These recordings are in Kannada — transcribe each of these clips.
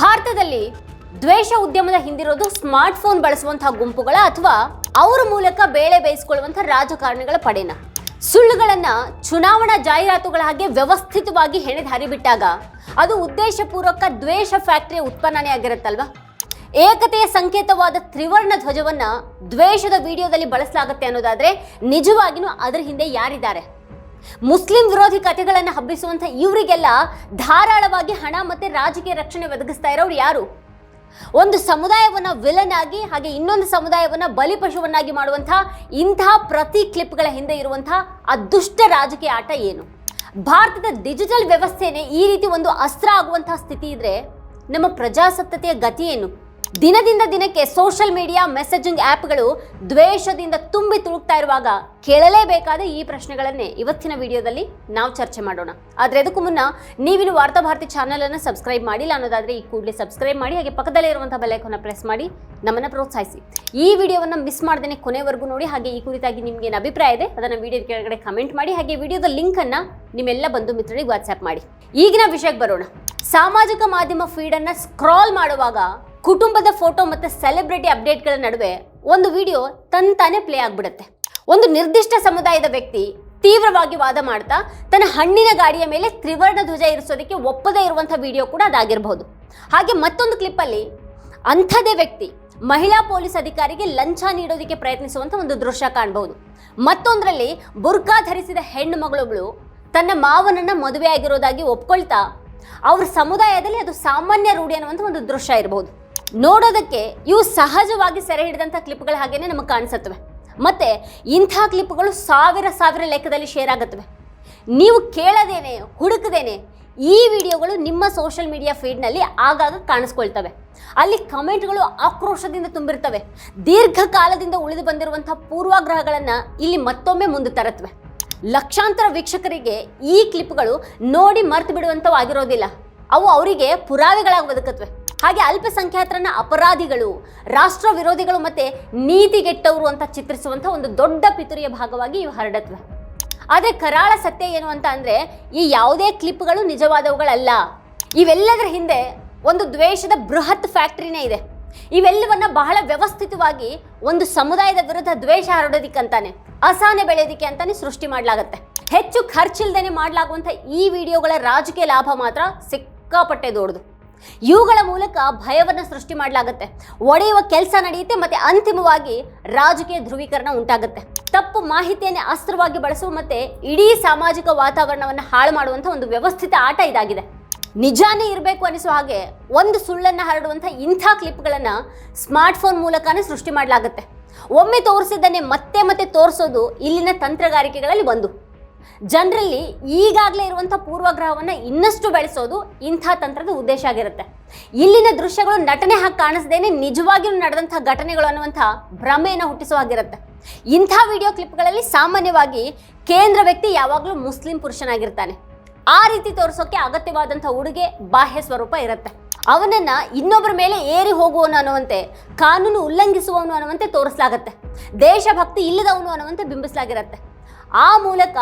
ಭಾರತದಲ್ಲಿ ದ್ವೇಷ ಉದ್ಯಮದ ಹಿಂದಿರೋದು ಸ್ಮಾರ್ಟ್ ಫೋನ್ ಬಳಸುವಂತಹ ಗುಂಪುಗಳ ಅಥವಾ ಅವರ ಮೂಲಕ ಬೇಳೆ ಬೇಯಿಸಿಕೊಳ್ಳುವಂತಹ ರಾಜಕಾರಣಿಗಳ ಪಡೆನ. ಸುಳ್ಳುಗಳನ್ನ ಚುನಾವಣಾ ಜಾಹೀರಾತುಗಳ ಹಾಗೆ ವ್ಯವಸ್ಥಿತವಾಗಿ ಹೆಣೆದು ಹರಿಬಿಟ್ಟಾಗ ಅದು ಉದ್ದೇಶಪೂರ್ವಕ ದ್ವೇಷ ಫ್ಯಾಕ್ಟರಿ ಉತ್ಪನ್ನನೇ ಆಗಿರುತ್ತಲ್ವಾ? ಏಕತೆಯ ಸಂಕೇತವಾದ ತ್ರಿವರ್ಣ ಧ್ವಜವನ್ನ ದ್ವೇಷದ ವಿಡಿಯೋದಲ್ಲಿ ಬಳಸಲಾಗುತ್ತೆ ಅನ್ನೋದಾದ್ರೆ ನಿಜವಾಗಿಯೂ ಅದರ ಹಿಂದೆ ಯಾರಿದ್ದಾರೆ? ಮುಸ್ಲಿಂ ವಿರೋಧಿ ಕಥೆಗಳನ್ನು ಹಬ್ಬಿಸುವಂಥ ಇವರಿಗೆಲ್ಲ ಧಾರಾಳವಾಗಿ ಹಣ ಮತ್ತು ರಾಜಕೀಯ ರಕ್ಷಣೆ ಒದಗಿಸ್ತಾ ಇರೋರು ಯಾರು? ಒಂದು ಸಮುದಾಯವನ್ನ ವಿಲನ್ ಆಗಿ ಹಾಗೆ ಇನ್ನೊಂದು ಸಮುದಾಯವನ್ನ ಬಲಿಪಶುವನ್ನಾಗಿ ಮಾಡುವಂಥ ಇಂತಹ ಪ್ರತಿ ಕ್ಲಿಪ್ಗಳ ಹಿಂದೆ ಇರುವಂತಹ ಅದುಷ್ಟ ದುಷ್ಟ ರಾಜಕೀಯ ಆಟ ಏನು? ಭಾರತದ ಡಿಜಿಟಲ್ ವ್ಯವಸ್ಥೆನೇ ಈ ರೀತಿ ಒಂದು ಅಸ್ತ್ರ ಆಗುವಂತಹ ಸ್ಥಿತಿ ಇದ್ರೆ ನಮ್ಮ ಪ್ರಜಾಸತ್ತತೆಯ ಗತಿ ಏನು? ದಿನದಿಂದ ದಿನಕ್ಕೆ ಸೋಷಿಯಲ್ ಮೀಡಿಯಾ ಮೆಸೇಜಿಂಗ್ ಆ್ಯಪ್ಗಳು ದ್ವೇಷದಿಂದ ತುಂಬಿ ತುಳುಕ್ತಾ ಇರುವಾಗ ಕೇಳಲೇಬೇಕಾದ ಈ ಪ್ರಶ್ನೆಗಳನ್ನೇ ಇವತ್ತಿನ ವಿಡಿಯೋದಲ್ಲಿ ನಾವು ಚರ್ಚೆ ಮಾಡೋಣ. ಆದರೆ ಅದಕ್ಕೂ ಮುನ್ನ ನೀವಿನ್ನು ವಾರ್ತಾ ಭಾರತಿ ಚಾನಲ್ ಅನ್ನು ಸಬ್ಸ್ಕ್ರೈಬ್ ಮಾಡಿಲ್ಲ ಅನ್ನೋದಾದ್ರೆ ಈ ಕೂಡಲೇ ಸಬ್ಸ್ಕ್ರೈಬ್ ಮಾಡಿ, ಹಾಗೆ ಪಕ್ಕದಲ್ಲೇ ಇರುವಂತಹ ಬೆಲೈಕನ್ನು ಪ್ರೆಸ್ ಮಾಡಿ, ನಮ್ಮನ್ನು ಪ್ರೋತ್ಸಾಹಿಸಿ. ಈ ವಿಡಿಯೋವನ್ನು ಮಿಸ್ ಮಾಡ್ದೇನೆ ಕೊನೆವರೆಗೂ ನೋಡಿ, ಹಾಗೆ ಈ ಕುರಿತಾಗಿ ನಿಮ್ಗೆ ಏನು ಅಭಿಪ್ರಾಯ ಇದೆ, ಅದನ್ನು ವಿಡಿಯೋದ ಕೆಳಗಡೆ ಕಮೆಂಟ್ ಮಾಡಿ, ಹಾಗೆ ವಿಡಿಯೋದ ಲಿಂಕ್ ಅನ್ನ ನಿಮ್ಮೆಲ್ಲ ಬಂಧು ಮಿತ್ರರಿಗೆ ವಾಟ್ಸ್ಆ್ಯಪ್ ಮಾಡಿ. ಈಗಿನ ವಿಷಯಕ್ಕೆ ಬರೋಣ. ಸಾಮಾಜಿಕ ಮಾಧ್ಯಮ ಫೀಡನ್ನು ಸ್ಕ್ರಾಲ್ ಮಾಡುವಾಗ ಕುಟುಂಬದ ಫೋಟೋ ಮತ್ತು ಸೆಲೆಬ್ರಿಟಿ ಅಪ್ಡೇಟ್ಗಳ ನಡುವೆ ಒಂದು ವಿಡಿಯೋ ತಂತಾನೆ ಪ್ಲೇ ಆಗಿಬಿಡುತ್ತೆ. ಒಂದು ನಿರ್ದಿಷ್ಟ ಸಮುದಾಯದ ವ್ಯಕ್ತಿ ತೀವ್ರವಾಗಿ ವಾದ ಮಾಡ್ತಾ ತನ್ನ ಹಣ್ಣಿನ ಗಾಡಿಯ ಮೇಲೆ ತ್ರಿವರ್ಣ ಧ್ವಜ ಇರಿಸೋದಕ್ಕೆ ಒಪ್ಪದೇ ಇರುವಂಥ ವಿಡಿಯೋ ಕೂಡ ಅದಾಗಿರಬಹುದು ಹಾಗೆ ಮತ್ತೊಂದು ಕ್ಲಿಪ್ಪಲ್ಲಿ ಅಂಥದೇ ವ್ಯಕ್ತಿ ಮಹಿಳಾ ಪೊಲೀಸ್ ಅಧಿಕಾರಿಗೆ ಲಂಚ ನೀಡೋದಕ್ಕೆ ಪ್ರಯತ್ನಿಸುವಂಥ ಒಂದು ದೃಶ್ಯ ಕಾಣಬಹುದು ಮತ್ತೊಂದರಲ್ಲಿ ಬುರ್ಕಾ ಧರಿಸಿದ ಹೆಣ್ಣು ಮಗಳೊಬ್ಬಳು ತನ್ನ ಮಾವನನ್ನು ಮದುವೆ ಆಗಿರೋದಾಗಿ ಒಪ್ಕೊಳ್ತಾ ಅವ್ರ ಸಮುದಾಯದಲ್ಲಿ ಅದು ಸಾಮಾನ್ಯ ರೂಢಿ ಅನ್ನುವಂಥ ಒಂದು ದೃಶ್ಯ ಇರಬಹುದು ನೋಡೋದಕ್ಕೆ ಇವು ಸಹಜವಾಗಿ ಸೆರೆ ಹಿಡಿದಂಥ ಕ್ಲಿಪ್ಗಳ ಹಾಗೇನೆ ನಮಗೆ ಕಾಣಿಸುತ್ತವೆ. ಮತ್ತು ಇಂಥ ಕ್ಲಿಪ್ಗಳು ಸಾವಿರ ಸಾವಿರ ಲೆಕ್ಕದಲ್ಲಿ ಶೇರ್ ಆಗುತ್ತವೆ. ನೀವು ಕೇಳದೇನೆ, ಹುಡುಕದೇನೆ ಈ ವಿಡಿಯೋಗಳು ನಿಮ್ಮ ಸೋಷಿಯಲ್ ಮೀಡಿಯಾ ಫೀಡ್ನಲ್ಲಿ ಆಗಾಗ ಕಾಣಿಸ್ಕೊಳ್ತವೆ. ಅಲ್ಲಿ ಕಮೆಂಟ್ಗಳು ಆಕ್ರೋಶದಿಂದ ತುಂಬಿರ್ತವೆ. ದೀರ್ಘಕಾಲದಿಂದ ಉಳಿದು ಬಂದಿರುವಂಥ ಪೂರ್ವಾಗ್ರಹಗಳನ್ನು ಇಲ್ಲಿ ಮತ್ತೊಮ್ಮೆ ಮುಂದೆ ತರುತ್ತವೆ. ಲಕ್ಷಾಂತರ ವೀಕ್ಷಕರಿಗೆ ಈ ಕ್ಲಿಪ್ಗಳು ನೋಡಿ ಮರ್ತು ಬಿಡುವಂಥವು ಆಗಿರೋದಿಲ್ಲ. ಅವು ಅವರಿಗೆ ಪುರಾವೆಗಳಾಗಿ ಬದುಕತ್ವೆ. ಹಾಗೆ ಅಲ್ಪಸಂಖ್ಯಾತರನ್ನ ಅಪರಾಧಿಗಳು, ರಾಷ್ಟ್ರ ವಿರೋಧಿಗಳು ಮತ್ತೆ ನೀತಿಗೆಟ್ಟವರು ಅಂತ ಚಿತ್ರಿಸುವಂಥ ಒಂದು ದೊಡ್ಡ ಪಿತುರಿಯ ಭಾಗವಾಗಿ ಇವು ಹರಡತ್ವೆ. ಆದರೆ ಕರಾಳ ಸತ್ಯ ಏನು ಅಂತ ಅಂದರೆ ಈ ಯಾವುದೇ ಕ್ಲಿಪ್ಗಳು ನಿಜವಾದವುಗಳಲ್ಲ. ಇವೆಲ್ಲದರ ಹಿಂದೆ ಒಂದು ದ್ವೇಷದ ಬೃಹತ್ ಫ್ಯಾಕ್ಟ್ರಿನೇ ಇದೆ. ಇವೆಲ್ಲವನ್ನ ಬಹಳ ವ್ಯವಸ್ಥಿತವಾಗಿ ಒಂದು ಸಮುದಾಯದ ವಿರುದ್ಧ ದ್ವೇಷ ಹರಡೋದಿಕ್ಕಂತಾನೆ, ಅಸಹನೆ ಬೆಳೆಯೋದಿಕ್ಕೆ ಅಂತಾನೆ ಸೃಷ್ಟಿ ಮಾಡಲಾಗತ್ತೆ. ಹೆಚ್ಚು ಖರ್ಚಿಲ್ದೇನೆ ಮಾಡಲಾಗುವಂಥ ಈ ವಿಡಿಯೋಗಳ ರಾಜಕೀಯ ಲಾಭ ಮಾತ್ರ ಸಿಕ್ಕಾಪಟ್ಟೆ ದೊಡ್ಡದು. ಇವುಗಳ ಮೂಲಕ ಭಯವನ್ನು ಸೃಷ್ಟಿ ಮಾಡಲಾಗುತ್ತೆ. ಒಡೆಯುವ ಕೆಲಸ ನಡೆಯುತ್ತೆ ಮತ್ತೆ ಅಂತಿಮವಾಗಿ ರಾಜಕೀಯ ಧ್ರುವೀಕರಣ ಉಂಟಾಗುತ್ತೆ. ತಪ್ಪು ಮಾಹಿತಿಯನ್ನೇ ಅಸ್ತ್ರವಾಗಿ ಬಳಸುವ ಮತ್ತು ಇಡೀ ಸಾಮಾಜಿಕ ವಾತಾವರಣವನ್ನು ಹಾಳು ಮಾಡುವಂಥ ಒಂದು ವ್ಯವಸ್ಥಿತ ಆಟ ಇದಾಗಿದೆ. ನಿಜಾನೇ ಇರಬೇಕು ಅನಿಸೋ ಹಾಗೆ ಒಂದು ಸುಳ್ಳನ್ನು ಹರಡುವಂಥ ಇಂಥ ಕ್ಲಿಪ್ಗಳನ್ನು ಸ್ಮಾರ್ಟ್ಫೋನ್ ಮೂಲಕನೇ ಸೃಷ್ಟಿ ಮಾಡಲಾಗುತ್ತೆ. ಒಮ್ಮೆ ತೋರಿಸಿದ್ದನ್ನೇ ಮತ್ತೆ ಮತ್ತೆ ತೋರಿಸೋದು ಇಲ್ಲಿನ ತಂತ್ರಗಾರಿಕೆಗಳಲ್ಲಿ ಒಂದು. ಜನರಲ್ಲಿ ಈಗಾಗಲೇ ಇರುವಂಥ ಪೂರ್ವಗ್ರಹವನ್ನು ಇನ್ನಷ್ಟು ಬೆಳೆಸೋದು ಇಂಥ ತಂತ್ರದ ಉದ್ದೇಶ ಆಗಿರುತ್ತೆ. ಇಲ್ಲಿನ ದೃಶ್ಯಗಳು ನಟನೆ ಹಾಗೆ ಕಾಣಿಸ್ದೇನೆ ನಿಜವಾಗಿಯೂ ನಡೆದಂಥ ಘಟನೆಗಳು ಅನ್ನುವಂಥ ಭ್ರಮೆಯನ್ನು ಹುಟ್ಟಿಸುವಾಗಿರುತ್ತೆ ಇಂಥ ವಿಡಿಯೋ ಕ್ಲಿಪ್ಗಳಲ್ಲಿ ಸಾಮಾನ್ಯವಾಗಿ ಕೇಂದ್ರ ವ್ಯಕ್ತಿ ಯಾವಾಗಲೂ ಮುಸ್ಲಿಂ ಪುರುಷನಾಗಿರ್ತಾನೆ. ಆ ರೀತಿ ತೋರಿಸೋಕೆ ಅಗತ್ಯವಾದಂಥ ಉಡುಗೆ ಬಾಹ್ಯ ಸ್ವರೂಪ ಇರುತ್ತೆ. ಅವನನ್ನ ಇನ್ನೊಬ್ಬರ ಮೇಲೆ ಏರಿ ಹೋಗುವನು ಅನ್ನುವಂತೆ, ಕಾನೂನು ಉಲ್ಲಂಘಿಸುವವನು ಅನ್ನುವಂತೆ ತೋರಿಸಲಾಗತ್ತೆ. ದೇಶಭಕ್ತಿ ಇಲ್ಲದವನು ಅನ್ನುವಂತೆ ಬಿಂಬಿಸಲಾಗಿರುತ್ತೆ. ಆ ಮೂಲಕ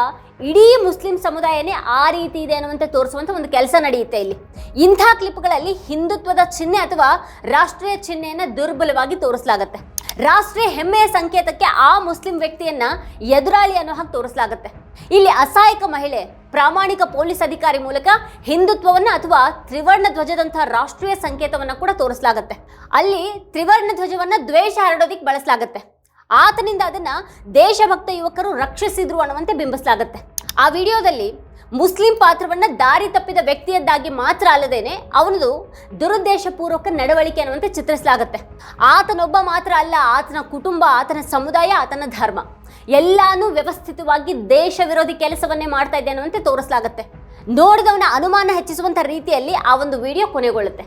ಇಡೀ ಮುಸ್ಲಿಂ ಸಮುದಾಯನೇ ಆ ರೀತಿ ಇದೆ ಅನ್ನುವಂತೆ ತೋರಿಸುವಂಥ ಒಂದು ಕೆಲಸ ನಡೆಯುತ್ತೆ ಇಲ್ಲಿ. ಇಂಥ ಕ್ಲಿಪ್ಗಳಲ್ಲಿ ಹಿಂದುತ್ವದ ಚಿಹ್ನೆ ಅಥವಾ ರಾಷ್ಟ್ರೀಯ ಚಿಹ್ನೆಯನ್ನು ದುರ್ಬಲವಾಗಿ ತೋರಿಸಲಾಗುತ್ತೆ. ರಾಷ್ಟ್ರೀಯ ಹೆಮ್ಮೆಯ ಸಂಕೇತಕ್ಕೆ ಆ ಮುಸ್ಲಿಂ ವ್ಯಕ್ತಿಯನ್ನ ಎದುರಾಳಿ ಅನ್ನೋ ಹಾಗೆ ತೋರಿಸಲಾಗುತ್ತೆ. ಇಲ್ಲಿ ಅಸಹಾಯಕ ಮಹಿಳೆ, ಪ್ರಾಮಾಣಿಕ ಪೊಲೀಸ್ ಅಧಿಕಾರಿ ಮೂಲಕ ಹಿಂದುತ್ವವನ್ನು ಅಥವಾ ತ್ರಿವರ್ಣ ಧ್ವಜದಂತಹ ರಾಷ್ಟ್ರೀಯ ಸಂಕೇತವನ್ನು ಕೂಡ ತೋರಿಸಲಾಗುತ್ತೆ. ಅಲ್ಲಿ ತ್ರಿವರ್ಣ ಧ್ವಜವನ್ನು ದ್ವೇಷ ಹರಡೋದಿಕ್ಕೆ ಬಳಸಲಾಗುತ್ತೆ. ಆತನಿಂದ ಅದನ್ನ ದೇಶಭಕ್ತ ಯುವಕರು ರಕ್ಷಿಸಿದ್ರು ಅನ್ನುವಂತೆ ಬಿಂಬಿಸಲಾಗುತ್ತೆ. ಆ ವಿಡಿಯೋದಲ್ಲಿ ಮುಸ್ಲಿಂ ಪಾತ್ರವನ್ನ ದಾರಿ ತಪ್ಪಿದ ವ್ಯಕ್ತಿಯದ್ದಾಗಿ ಮಾತ್ರ ಅಲ್ಲದೇನೆ ಅವನದು ದುರುದ್ದೇಶಪೂರ್ವಕ ನಡವಳಿಕೆ ಅನ್ನುವಂತೆ ಚಿತ್ರಿಸಲಾಗುತ್ತೆ. ಆತನೊಬ್ಬ ಮಾತ್ರ ಅಲ್ಲ, ಆತನ ಕುಟುಂಬ, ಆತನ ಸಮುದಾಯ, ಆತನ ಧರ್ಮ. ಎಲ್ಲಾನು ವ್ಯವಸ್ಥಿತವಾಗಿ ದೇಶ ವಿರೋಧಿ ಕೆಲಸವನ್ನೇ ಮಾಡ್ತಾ ಇದೆ ಅನ್ನುವಂತೆ ತೋರಿಸಲಾಗುತ್ತೆ. ನೋಡಿದವನ ಅನುಮಾನ ಹೆಚ್ಚಿಸುವಂಥ ರೀತಿಯಲ್ಲಿ ಆ ಒಂದು ವಿಡಿಯೋ ಕೊನೆಗೊಳ್ಳುತ್ತೆ.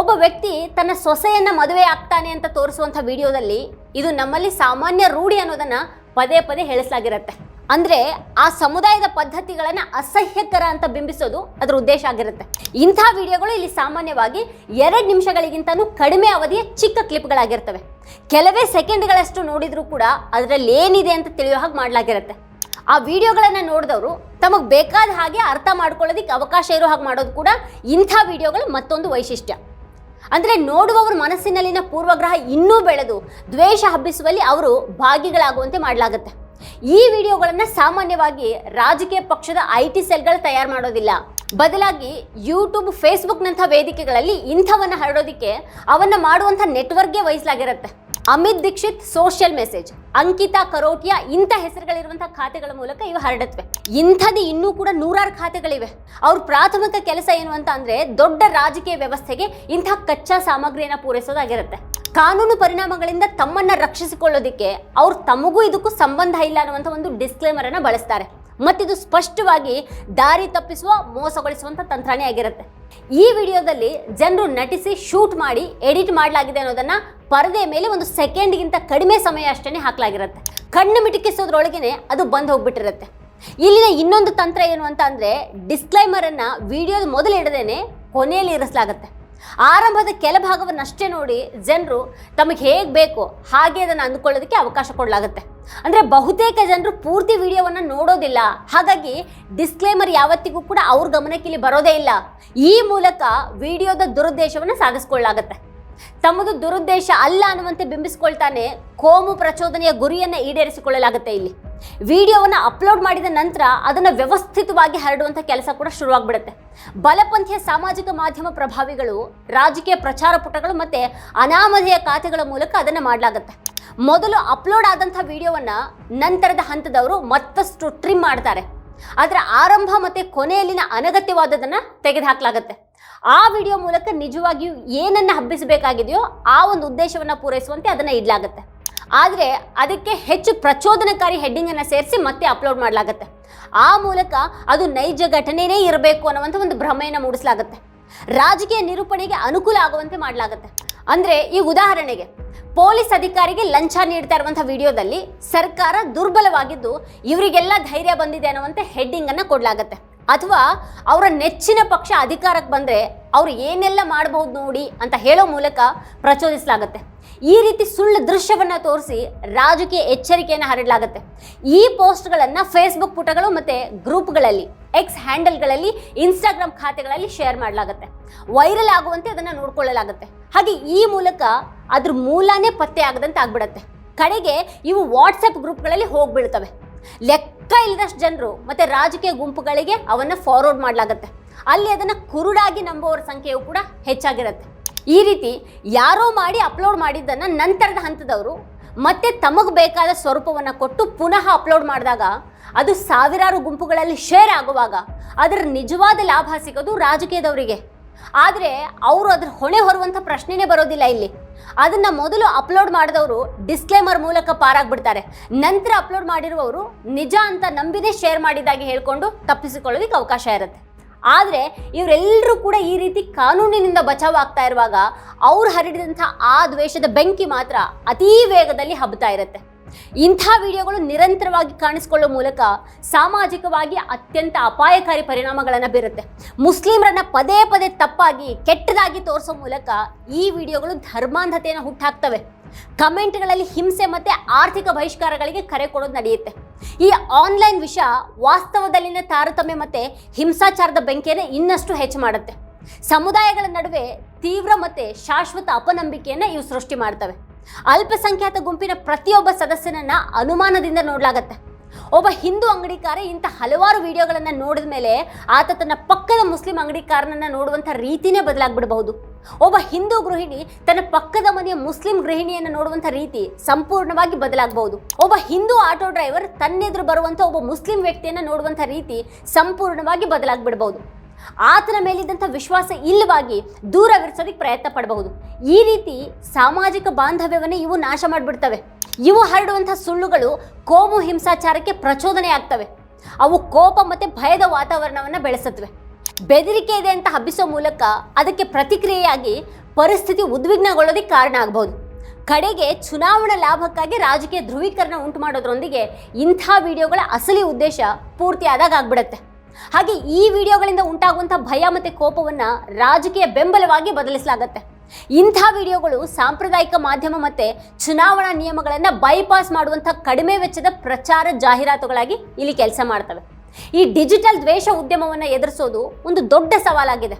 ಒಬ್ಬ ವ್ಯಕ್ತಿ ತನ್ನ ಸೊಸೆಯನ್ನ ಮದುವೆ ಆಗ್ತಾನೆ ಅಂತ ತೋರಿಸುವಂಥ ವಿಡಿಯೋದಲ್ಲಿ ಇದು ನಮ್ಮಲ್ಲಿ ಸಾಮಾನ್ಯ ರೂಢಿ ಅನ್ನೋದನ್ನ ಪದೇ ಪದೇ ಹೇಳಿಸಲಾಗಿರುತ್ತೆ. ಅಂದ್ರೆ ಆ ಸಮುದಾಯದ ಪದ್ಧತಿಗಳನ್ನ ಅಸಹ್ಯಕರ ಅಂತ ಬಿಂಬಿಸೋದು ಅದರ ಉದ್ದೇಶ ಆಗಿರುತ್ತೆ. ಇಂಥ ವಿಡಿಯೋಗಳು ಇಲ್ಲಿ ಸಾಮಾನ್ಯವಾಗಿ ಎರಡು ನಿಮಿಷಗಳಿಗಿಂತನೂ ಕಡಿಮೆ ಅವಧಿಯ ಚಿಕ್ಕ ಕ್ಲಿಪ್ಗಳಾಗಿರ್ತವೆ. ಕೆಲವೇ ಸೆಕೆಂಡ್ಗಳಷ್ಟು ನೋಡಿದ್ರೂ ಕೂಡ ಅದರಲ್ಲಿ ಏನಿದೆ ಅಂತ ತಿಳಿಯೋ ಹಾಗೆ ಮಾಡಲಾಗಿರುತ್ತೆ. ಆ ವಿಡಿಯೋಗಳನ್ನು ನೋಡಿದವರು ತಮಗೆ ಬೇಕಾದ ಹಾಗೆ ಅರ್ಥ ಮಾಡ್ಕೊಳ್ಳೋದಕ್ಕೆ ಅವಕಾಶ ಇರೋ ಹಾಗೆ ಮಾಡೋದು ಕೂಡ ಇಂಥ ವಿಡಿಯೋಗಳು ಮತ್ತೊಂದು ವೈಶಿಷ್ಟ್ಯ. ಅಂದ್ರೆ ನೋಡುವವರ ಮನಸ್ಸಿನಲ್ಲಿನ ಪೂರ್ವಗ್ರಹ ಇನ್ನೂ ಬೆಳೆದು ದ್ವೇಷ ಹಬ್ಬಿಸುವಲ್ಲಿ ಅವರು ಭಾಗಿಗಳಾಗುವಂತೆ ಮಾಡಲಾಗುತ್ತೆ. ಈ ವಿಡಿಯೋಗಳನ್ನು ಸಾಮಾನ್ಯವಾಗಿ ರಾಜಕೀಯ ಪಕ್ಷದ ಐ ಟಿ ಸೆಲ್ಗಳು ತಯಾರು ಮಾಡೋದಿಲ್ಲ. ಬದಲಾಗಿ ಯೂಟ್ಯೂಬ್, ಫೇಸ್ಬುಕ್ನಂಥ ವೇದಿಕೆಗಳಲ್ಲಿ ಇಂಥವನ್ನು ಹರಡೋದಕ್ಕೆ ಅವನ್ನು ಮಾಡುವಂಥ ನೆಟ್ವರ್ಕ್ಗೆ ವಹಿಸಲಾಗಿರುತ್ತೆ. Amit Dixit social message. Ankita Karotia ಇಂಥ ಹೆಸರುಗಳಿರುವಂತಹ ಖಾತೆಗಳ ಮೂಲಕ ಇವು ಹರಡತ್ವೆ. ಇಂಥದ್ದು ಇನ್ನೂ ಕೂಡ ನೂರಾರು ಖಾತೆಗಳಿವೆ. ಅವ್ರ ಪ್ರಾಥಮಿಕ ಕೆಲಸ ಏನು ಅಂತ ಅಂದ್ರೆ ದೊಡ್ಡ ರಾಜಕೀಯ ವ್ಯವಸ್ಥೆಗೆ ಇಂಥ ಕಚ್ಚಾ ಸಾಮಗ್ರಿಯನ್ನು ಪೂರೈಸೋದಾಗಿರುತ್ತೆ. ಕಾನೂನು ಪರಿಣಾಮಗಳಿಂದ ತಮ್ಮನ್ನ ರಕ್ಷಿಸಿಕೊಳ್ಳೋದಿಕ್ಕೆ ಅವ್ರು ತಮಗೂ ಇದಕ್ಕೂ ಸಂಬಂಧ ಇಲ್ಲ ಅನ್ನುವಂಥ ಒಂದು ಡಿಸ್ಕ್ಲೇಮರ್ ಅನ್ನ ಬಳಸ್ತಾರೆ. ಮತ್ತಿದು ಸ್ಪಷ್ಟವಾಗಿ ದಾರಿ ತಪ್ಪಿಸುವ ಮೋಸಗೊಳಿಸುವಂತ ತಂತ್ರಾಣಿ ಆಗಿರುತ್ತೆ. ಈ ವಿಡಿಯೋದಲ್ಲಿ ಜನರು ನಟಿಸಿ ಶೂಟ್ ಮಾಡಿ, ಎಡಿಟ್ ಮಾಡಲಾಗಿದೆ ಅನ್ನೋದನ್ನ ಪರದೆ ಮೇಲೆ ಒಂದು ಸೆಕೆಂಡ್ಗಿಂತ ಕಡಿಮೆ ಸಮಯ ಅಷ್ಟೇ ಹಾಕಲಾಗಿರುತ್ತೆ. ಕಣ್ಣು ಮಿಟುಕಿಸೋದ್ರೊಳಗೇನೆ ಅದು ಬಂದು ಹೋಗ್ಬಿಟ್ಟಿರುತ್ತೆ. ಇಲ್ಲಿನ ಇನ್ನೊಂದು ತಂತ್ರ ಏನು ಅಂತ ಅಂದರೆ, ಡಿಸ್ಕ್ಲೈಮರನ್ನು ವೀಡಿಯೋದ ಮೊದಲು ಇಡದೇನೆ ಕೊನೆಯಲ್ಲಿ ಇರಿಸಲಾಗುತ್ತೆ. ಆರಂಭದ ಕೆಲ ಭಾಗವನ್ನಷ್ಟೇ ನೋಡಿ ಜನರು ತಮಗೆ ಹೇಗೆ ಬೇಕು ಹಾಗೆ ಅದನ್ನು ಅಂದ್ಕೊಳ್ಳೋದಕ್ಕೆ ಅವಕಾಶ ಕೊಡಲಾಗುತ್ತೆ. ಅಂದರೆ ಬಹುತೇಕ ಜನರು ಪೂರ್ತಿ ವಿಡಿಯೋವನ್ನು ನೋಡೋದಿಲ್ಲ. ಹಾಗಾಗಿ ಡಿಸ್ಕ್ಲೇಮರ್ ಯಾವತ್ತಿಗೂ ಕೂಡ ಅವ್ರ ಗಮನಕ್ಕೆ ಇಲ್ಲಿ ಬರೋದೇ ಇಲ್ಲ. ಈ ಮೂಲಕ ವಿಡಿಯೋದ ದುರುದ್ದೇಶವನ್ನು ಸಾಧಿಸ್ಕೊಳ್ಳಲಾಗುತ್ತೆ ತಮ್ಮದು ದುರುದ್ದೇಶ ಅಲ್ಲ ಅನ್ನುವಂತೆ ಬಿಂಬಿಸಿಕೊಳ್ತಾನೆ ಕೋಮು ಪ್ರಚೋದನೆಯ ಗುರಿಯನ್ನು ಈಡೇರಿಸಿಕೊಳ್ಳಲಾಗುತ್ತೆ ಇಲ್ಲಿ. ವಿಡಿಯೋವನ್ನು ಅಪ್ಲೋಡ್ ಮಾಡಿದ ನಂತರ ಅದನ್ನು ವ್ಯವಸ್ಥಿತವಾಗಿ ಹರಡುವಂಥ ಕೆಲಸ ಕೂಡ ಶುರುವಾಗ್ಬಿಡುತ್ತೆ. ಬಲಪಂಥೀಯ ಸಾಮಾಜಿಕ ಮಾಧ್ಯಮ ಪ್ರಭಾವಿಗಳು, ರಾಜಕೀಯ ಪ್ರಚಾರ ಪುಟಗಳು ಮತ್ತು ಅನಾಮಧೇಯ ಖಾತೆಗಳ ಮೂಲಕ ಅದನ್ನು ಮಾಡಲಾಗುತ್ತೆ. ಮೊದಲು ಅಪ್ಲೋಡ್ ಆದಂಥ ವಿಡಿಯೋವನ್ನು ನಂತರದ ಹಂತದವರು ಮತ್ತಷ್ಟು ಟ್ರಿಮ್ ಮಾಡ್ತಾರೆ. ಅದರ ಆರಂಭ ಮತ್ತು ಕೊನೆಯಲ್ಲಿನ ಅನಗತ್ಯವಾದದನ್ನು ತೆಗೆದುಹಾಕಲಾಗುತ್ತೆ. ಆ ವಿಡಿಯೋ ಮೂಲಕ ನಿಜವಾಗಿಯೂ ಏನನ್ನು ಹಬ್ಬಿಸಬೇಕಾಗಿದೆಯೋ ಆ ಒಂದು ಉದ್ದೇಶವನ್ನು ಪೂರೈಸುವಂತೆ ಅದನ್ನು ಇಡಲಾಗುತ್ತೆ. ಆದರೆ ಅದಕ್ಕೆ ಹೆಚ್ಚು ಪ್ರಚೋದನಕಾರಿ ಹೆಡ್ಡಿಂಗನ್ನು ಸೇರಿಸಿ ಮತ್ತೆ ಅಪ್ಲೋಡ್ ಮಾಡಲಾಗುತ್ತೆ. ಆ ಮೂಲಕ ಅದು ನೈಜ ಘಟನೆನೇ ಇರಬೇಕು ಅನ್ನುವಂಥ ಒಂದು ಭ್ರಮೆಯನ್ನು ಮೂಡಿಸಲಾಗುತ್ತೆ. ರಾಜಕೀಯ ನಿರೂಪಣೆಗೆ ಅನುಕೂಲ ಆಗುವಂತೆ ಮಾಡಲಾಗುತ್ತೆ. ಅಂದರೆ ಈ ಉದಾಹರಣೆಗೆ, ಪೊಲೀಸ್ ಅಧಿಕಾರಿಗೆ ಲಂಚ ನೀಡ್ತಾ ಇರುವಂಥ ವಿಡಿಯೋದಲ್ಲಿ ಸರ್ಕಾರ ದುರ್ಬಲವಾಗಿದ್ದು, ಇವರಿಗೆಲ್ಲ ಧೈರ್ಯ ಬಂದಿದೆ ಅನ್ನುವಂತೆ ಹೆಡ್ಡಿಂಗ್ ಅನ್ನ ಕೊಡಲಾಗುತ್ತೆ. ಅಥವಾ ಅವರ ನೆಚ್ಚಿನ ಪಕ್ಷ ಅಧಿಕಾರಕ್ಕೆ ಬಂದರೆ ಅವರು ಏನೆಲ್ಲ ಮಾಡಬಹುದು ನೋಡಿ ಅಂತ ಹೇಳೋ ಮೂಲಕ ಪ್ರಚೋದಿಸಲಾಗುತ್ತೆ. ಈ ರೀತಿ ಸುಳ್ಳು ದೃಶ್ಯವನ್ನು ತೋರಿಸಿ ರಾಜಕೀಯ ಎಚ್ಚರಿಕೆಯನ್ನು ಹರಡಲಾಗುತ್ತೆ. ಈ ಪೋಸ್ಟ್ಗಳನ್ನು ಫೇಸ್ಬುಕ್ ಪುಟಗಳು ಮತ್ತು ಗ್ರೂಪ್ಗಳಲ್ಲಿ ಎಕ್ಸ್ ಹ್ಯಾಂಡಲ್ಗಳಲ್ಲಿ ಇನ್ಸ್ಟಾಗ್ರಾಮ್ ಖಾತೆಗಳಲ್ಲಿ ಶೇರ್ ಮಾಡಲಾಗುತ್ತೆ. ವೈರಲ್ ಆಗುವಂತೆ ಅದನ್ನು ನೋಡ್ಕೊಳ್ಳಲಾಗುತ್ತೆ. ಹಾಗೆ ಈ ಮೂಲಕ ಅದ್ರ ಮೂಲನೇ ಪತ್ತೆ ಆಗದಂತೆ ಆಗ್ಬಿಡತ್ತೆ ಕಡೆಗೆ ಇವು ವಾಟ್ಸಪ್ ಗ್ರೂಪ್ಗಳಲ್ಲಿ ಹೋಗ್ಬಿಡ್ತವೆ. ಲೆಕ್ಕ ಇಲ್ಲದಷ್ಟು ಜನರು ಮತ್ತೆ ರಾಜಕೀಯ ಗುಂಪುಗಳಿಗೆ ಅವನ್ನ ಫಾರ್ವರ್ಡ್ ಮಾಡಲಾಗುತ್ತೆ. ಅಲ್ಲಿ ಅದನ್ನ ಕುರುಡಾಗಿ ನಂಬುವವರ ಸಂಖ್ಯೆಯು ಕೂಡ ಹೆಚ್ಚಾಗಿರುತ್ತೆ. ಈ ರೀತಿ ಯಾರೋ ಮಾಡಿ ಅಪ್ಲೋಡ್ ಮಾಡಿದ್ದನ್ನ ನಂತರದ ಹಂತದವರು ಮತ್ತೆ ತಮಗೆ ಬೇಕಾದ ಸ್ವರೂಪವನ್ನು ಕೊಟ್ಟು ಪುನಃ ಅಪ್ಲೋಡ್ ಮಾಡಿದಾಗ ಅದು ಸಾವಿರಾರು ಗುಂಪುಗಳಲ್ಲಿ ಶೇರ್ ಆಗುವಾಗ ಅದರ ನಿಜವಾದ ಲಾಭ ಸಿಗೋದು ರಾಜಕೀಯದವರಿಗೆ. ಆದರೆ ಅವರು ಅದ್ರ ಹೊಣೆ ಹೊರುವಂಥ ಪ್ರಶ್ನೆನೇ ಬರೋದಿಲ್ಲ ಇಲ್ಲಿ. ಅದನ್ನ ಮೊದಲು ಅಪ್ಲೋಡ್ ಮಾಡಿದವರು ಡಿಸ್ಕ್ಲೇಮರ್ ಮೂಲಕ ಪಾರಾಗ್ಬಿಡ್ತಾರೆ. ನಂತರ ಅಪ್ಲೋಡ್ ಮಾಡಿರುವವರು ನಿಜ ಅಂತ ನಂಬಿನೇ ಶೇರ್ ಮಾಡಿದಾಗಿ ಹೇಳ್ಕೊಂಡು ತಪ್ಪಿಸಿಕೊಳ್ಳೋದಕ್ಕೆ ಅವಕಾಶ ಇರುತ್ತೆ. ಆದರೆ ಇವರೆಲ್ಲರೂ ಕೂಡ ಈ ರೀತಿ ಕಾನೂನಿನಿಂದ ಬಚಾವ್ ಆಗ್ತಾ ಇರುವಾಗ ಅವ್ರು ಹರಡಿದಂಥ ಆ ದ್ವೇಷದ ಬೆಂಕಿ ಮಾತ್ರ ಅತೀ ವೇಗದಲ್ಲಿ ಹಬ್ಬತಾ ಇರುತ್ತೆ. ಇಂಥ ವಿಡಿಯೋಗಳು ನಿರಂತರವಾಗಿ ಕಾಣಿಸಿಕೊಳ್ಳುವ ಮೂಲಕ ಸಾಮಾಜಿಕವಾಗಿ ಅತ್ಯಂತ ಅಪಾಯಕಾರಿ ಪರಿಣಾಮಗಳನ್ನು ಬೀರುತ್ತೆ. ಮುಸ್ಲಿಮರನ್ನ ಪದೇ ಪದೇ ತಪ್ಪಾಗಿ, ಕೆಟ್ಟದಾಗಿ ತೋರಿಸೋ ಮೂಲಕ ಈ ವಿಡಿಯೋಗಳು ಧರ್ಮಾಂಧತೆಯನ್ನು ಹುಟ್ಟಾಕ್ತವೆ. ಕಮೆಂಟ್ಗಳಲ್ಲಿ ಹಿಂಸೆ ಮತ್ತೆ ಆರ್ಥಿಕ ಬಹಿಷ್ಕಾರಗಳಿಗೆ ಕರೆ ಕೊಡೋದು ನಡೆಯುತ್ತೆ. ಈ ಆನ್ಲೈನ್ ವಿಷ ವಾಸ್ತವದಲ್ಲಿನ ತಾರತಮ್ಯ ಮತ್ತು ಹಿಂಸಾಚಾರದ ಬೆಂಕಿಯನ್ನು ಇನ್ನಷ್ಟು ಹೆಚ್ಚು ಮಾಡುತ್ತೆ. ಸಮುದಾಯಗಳ ನಡುವೆ ತೀವ್ರ ಮತ್ತು ಶಾಶ್ವತ ಅಪನಂಬಿಕೆಯನ್ನು ಇವು ಸೃಷ್ಟಿ ಮಾಡ್ತವೆ. ಅಲ್ಪಸಂಖ್ಯಾತ ಗುಂಪಿನ ಪ್ರತಿಯೊಬ್ಬ ಸದಸ್ಯನನ್ನ ಅನುಮಾನದಿಂದ ನೋಡಲಾಗತ್ತೆ. ಒಬ್ಬ ಹಿಂದೂ ಅಂಗಡಿಕಾರ ಇಂಥ ಹಲವಾರು ವಿಡಿಯೋಗಳನ್ನು ನೋಡಿದ ಮೇಲೆ ಆತ ತನ್ನ ಪಕ್ಕದ ಮುಸ್ಲಿಂ ಅಂಗಡಿಕಾರನನ್ನ ನೋಡುವಂಥ ರೀತಿನೇ ಬದಲಾಗ್ಬಿಡಬಹುದು. ಒಬ್ಬ ಹಿಂದೂ ಗೃಹಿಣಿ ತನ್ನ ಪಕ್ಕದ ಮನೆಯ ಮುಸ್ಲಿಂ ಗೃಹಿಣಿಯನ್ನು ನೋಡುವಂಥ ರೀತಿ ಸಂಪೂರ್ಣವಾಗಿ ಬದಲಾಗಬಹುದು. ಒಬ್ಬ ಹಿಂದೂ ಆಟೋ ಡ್ರೈವರ್ ತನ್ನೆದುರು ಬರುವಂಥ ಒಬ್ಬ ಮುಸ್ಲಿಂ ವ್ಯಕ್ತಿಯನ್ನು ನೋಡುವಂಥ ರೀತಿ ಸಂಪೂರ್ಣವಾಗಿ ಬದಲಾಗ್ಬಿಡಬಹುದು. ಆತನ ಮೇಲಿದ್ದಂಥ ವಿಶ್ವಾಸ ಇಲ್ಲವಾಗಿ ದೂರವಿರಿಸೋದಕ್ಕೆ ಪ್ರಯತ್ನ ಪಡಬಹುದು. ಈ ರೀತಿ ಸಾಮಾಜಿಕ ಬಾಂಧವ್ಯವನ್ನೇ ಇವು ನಾಶ ಮಾಡಿಬಿಡ್ತವೆ. ಇವು ಹರಡುವಂಥ ಸುಳ್ಳುಗಳು ಕೋಮು ಹಿಂಸಾಚಾರಕ್ಕೆ ಪ್ರಚೋದನೆ ಆಗ್ತವೆ. ಅವು ಕೋಪ ಮತ್ತು ಭಯದ ವಾತಾವರಣವನ್ನು ಬೆಳೆಸತ್ವೆ ಬೆದರಿಕೆ ಇದೆ ಅಂತ ಹಬ್ಬಿಸೋ ಮೂಲಕ ಅದಕ್ಕೆ ಪ್ರತಿಕ್ರಿಯೆಯಾಗಿ ಪರಿಸ್ಥಿತಿ ಉದ್ವಿಗ್ನಗೊಳ್ಳೋದಕ್ಕೆ ಕಾರಣ ಆಗಬಹುದು. ಕಡೆಗೆ ಚುನಾವಣಾ ಲಾಭಕ್ಕಾಗಿ ರಾಜಕೀಯ ಧ್ರುವೀಕರಣ ಉಂಟು ಮಾಡೋದ್ರೊಂದಿಗೆ ಇಂಥ ವಿಡಿಯೋಗಳ ಅಸಲಿ ಉದ್ದೇಶ ಪೂರ್ತಿಯಾದಾಗ ಆಗ್ಬಿಡುತ್ತೆ. ಹಾಗೆ ಈ ವಿಡಿಯೋಗಳಿಂದ ಉಂಟಾಗುವಂಥ ಭಯ ಮತ್ತು ಕೋಪವನ್ನು ರಾಜಕೀಯ ಬೆಂಬಲವಾಗಿ ಬದಲಿಸಲಾಗತ್ತೆ. ಇಂಥ ವಿಡಿಯೋಗಳು ಸಾಂಪ್ರದಾಯಿಕ ಮಾಧ್ಯಮ ಮತ್ತು ಚುನಾವಣಾ ನಿಯಮಗಳನ್ನು ಬೈಪಾಸ್ ಮಾಡುವಂಥ ಕಡಿಮೆ ವೆಚ್ಚದ ಪ್ರಚಾರ ಜಾಹೀರಾತುಗಳಾಗಿ ಇಲ್ಲಿ ಕೆಲಸ ಮಾಡ್ತವೆ. ಈ ಡಿಜಿಟಲ್ ದ್ವೇಷ ಉದ್ಯಮವನ್ನು ಎದುರಿಸೋದು ಒಂದು ದೊಡ್ಡ ಸವಾಲಾಗಿದೆ.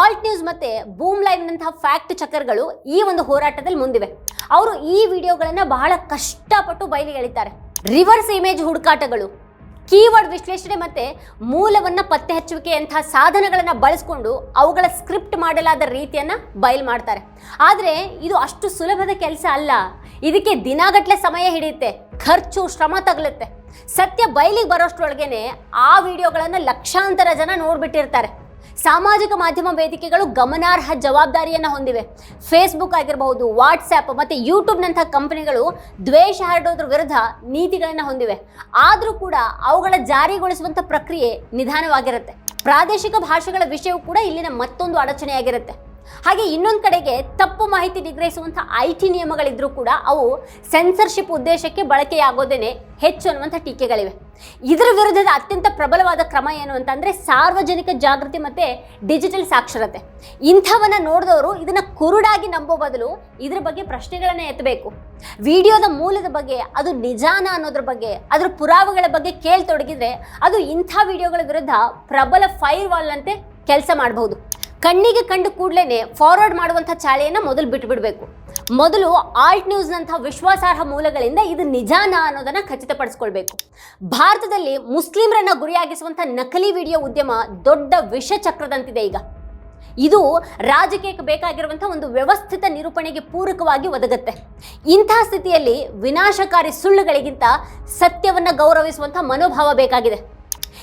ಆಲ್ಟ್ ನ್ಯೂಸ್ ಮತ್ತೆ ಬೂಮ್ ಲೈವ್ ನಂತಹ ಫ್ಯಾಕ್ಟ್ ಚಕ್ಕರ್ಗಳು ಈ ಒಂದು ಹೋರಾಟದಲ್ಲಿ ಮುಂದಿವೆ. ಅವರು ಈ ವಿಡಿಯೋಗಳನ್ನು ಬಹಳ ಕಷ್ಟಪಟ್ಟು ಬಯಲಿಗೆ ಎಳಿತಾರೆ. ರಿವರ್ಸ್ ಇಮೇಜ್ ಹುಡುಕಾಟಗಳು ಕೀವರ್ಡ್ ವಿಶ್ಲೇಷಣೆ ಮತ್ತೆ ಮೂಲವನ್ನ ಪತ್ತೆ ಹಚ್ಚುವಿಕೆಯಂತಹ ಸಾಧನಗಳನ್ನು ಬಳಸಿಕೊಂಡು ಅವುಗಳ ಸ್ಕ್ರಿಪ್ಟ್ ಮಾಡಲಾದ ರೀತಿಯನ್ನ ಬಯಲು ಮಾಡ್ತಾರೆ. ಆದರೆ ಇದು ಅಷ್ಟು ಸುಲಭದ ಕೆಲಸ ಅಲ್ಲ. ಇದಕ್ಕೆ ದಿನಗಟ್ಟಲೆ ಸಮಯ ಹಿಡಿಯುತ್ತೆ. ಖರ್ಚು, ಶ್ರಮ ತಗಲುತ್ತೆ. ಸತ್ಯ ಬಯಲಿಗೆ ಬರೋಷ್ಟ್ರೊಳಗೇನೆ ಆ ವಿಡಿಯೋಗಳನ್ನು ಲಕ್ಷಾಂತರ ಜನ ನೋಡ್ಬಿಟ್ಟಿರ್ತಾರೆ. ಸಾಮಾಜಿಕ ಮಾಧ್ಯಮ ವೇದಿಕೆಗಳು ಗಮನಾರ್ಹ ಜವಾಬ್ದಾರಿಯನ್ನು ಹೊಂದಿವೆ. ಫೇಸ್ಬುಕ್ ಆಗಿರಬಹುದು ವಾಟ್ಸ್ಆ್ಯಪ್ ಮತ್ತು ಯೂಟ್ಯೂಬ್ನಂಥ ಕಂಪನಿಗಳು ದ್ವೇಷ ಹರಡೋದ್ರ ವಿರುದ್ಧ ನೀತಿಗಳನ್ನು ಹೊಂದಿವೆ. ಆದರೂ ಕೂಡ ಅವುಗಳ ಜಾರಿಗೊಳಿಸುವಂಥ ಪ್ರಕ್ರಿಯೆ ನಿಧಾನವಾಗಿರುತ್ತೆ. ಪ್ರಾದೇಶಿಕ ಭಾಷೆಗಳ ವಿಷಯವೂ ಕೂಡ ಇಲ್ಲಿನ ಮತ್ತೊಂದು ಅಡಚಣೆಯಾಗಿರುತ್ತೆ. ಹಾಗೆ ಇನ್ನೊಂದು ಕಡೆಗೆ ತಪ್ಪು ಮಾಹಿತಿ ನಿಗ್ರಹಿಸುವಂಥ ಐ ಟಿ ನಿಯಮಗಳಿದ್ರೂ ಕೂಡ ಅವು ಸೆನ್ಸರ್ಶಿಪ್ ಉದ್ದೇಶಕ್ಕೆ ಬಳಕೆಯಾಗೋದೇನೆ ಹೆಚ್ಚು ಅನ್ನುವಂಥ ಟೀಕೆಗಳಿವೆ. ಇದರ ವಿರುದ್ಧದ ಅತ್ಯಂತ ಪ್ರಬಲವಾದ ಕ್ರಮ ಏನು ಅಂತಂದರೆ ಸಾರ್ವಜನಿಕ ಜಾಗೃತಿ ಮತ್ತು ಡಿಜಿಟಲ್ ಸಾಕ್ಷರತೆ. ಇಂಥವನ್ನ ನೋಡಿದವರು ಇದನ್ನು ಕುರುಡಾಗಿ ನಂಬೋ ಬದಲು ಇದ್ರ ಬಗ್ಗೆ ಪ್ರಶ್ನೆಗಳನ್ನು ಎತ್ತಬೇಕು. ವಿಡಿಯೋದ ಮೂಲದ ಬಗ್ಗೆ, ಅದು ನಿಜಾನ ಅನ್ನೋದ್ರ ಬಗ್ಗೆ, ಅದರ ಪುರಾವೆಗಳ ಬಗ್ಗೆ ಕೇಳ್ತೊಡಗಿದ್ರೆ ಅದು ಇಂಥ ವಿಡಿಯೋಗಳ ವಿರುದ್ಧ ಪ್ರಬಲ ಫೈರ್ ವಾಲ್ನಂತೆ ಕೆಲಸ ಮಾಡಬಹುದು. ಕಣ್ಣಿಗೆ ಕಂಡು ಕೂಡಲೇ ಫಾರ್ವರ್ಡ್ ಮಾಡುವಂಥ ಚಾಳಿಯನ್ನು ಮೊದಲು ಬಿಟ್ಬಿಡಬೇಕು. ಮೊದಲು ಆಲ್ಟ್ ನ್ಯೂಸ್ನಂಥ ವಿಶ್ವಾಸಾರ್ಹ ಮೂಲಗಳಿಂದ ಇದು ನಿಜಾನ ಅನ್ನೋದನ್ನು ಖಚಿತಪಡಿಸ್ಕೊಳ್ಬೇಕು. ಭಾರತದಲ್ಲಿ ಮುಸ್ಲಿಮರನ್ನು ಗುರಿಯಾಗಿಸುವಂಥ ನಕಲಿ ವಿಡಿಯೋ ಉದ್ಯಮ ದೊಡ್ಡ ವಿಷ ಚಕ್ರದಂತಿದೆ ಈಗ. ಇದು ರಾಜಕೀಯಕ್ಕೆ ಬೇಕಾಗಿರುವಂಥ ಒಂದು ವ್ಯವಸ್ಥಿತ ನಿರೂಪಣೆಗೆ ಪೂರಕವಾಗಿ ಒದಗುತ್ತೆ. ಇಂತಹ ಸ್ಥಿತಿಯಲ್ಲಿ ವಿನಾಶಕಾರಿ ಸುಳ್ಳುಗಳಿಗಿಂತ ಸತ್ಯವನ್ನು ಗೌರವಿಸುವಂಥ ಮನೋಭಾವ ಬೇಕಾಗಿದೆ.